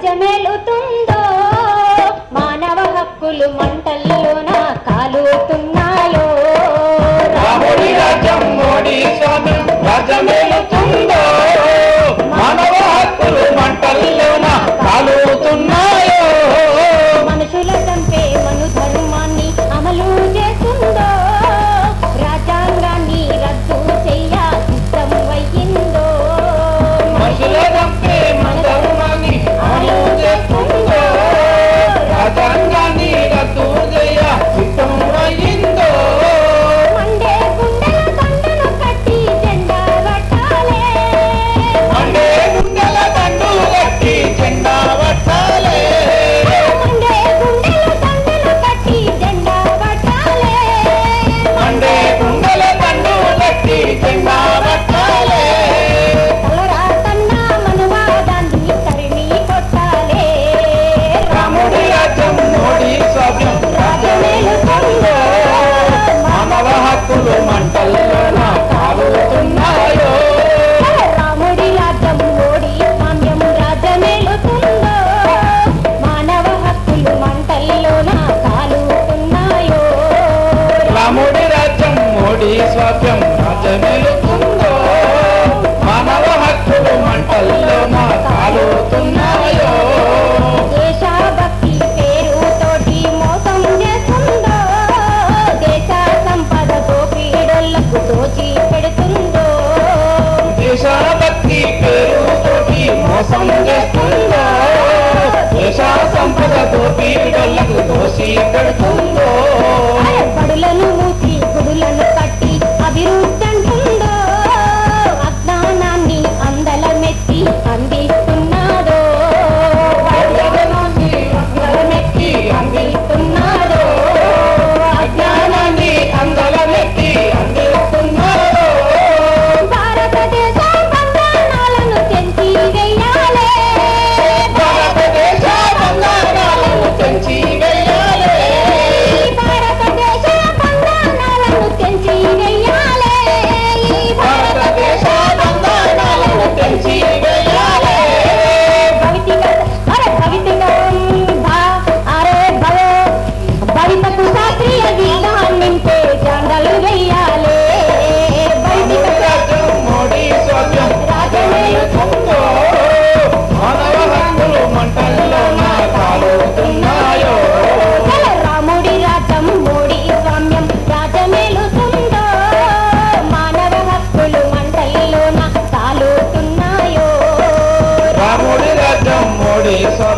రాజ్యమేలుతుందో? మానవ హక్కులు మంటల్లోన కాలుతున్నాయో రాముడి రాజ్యం మోడీ స్వామి cabeça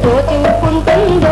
多情自古空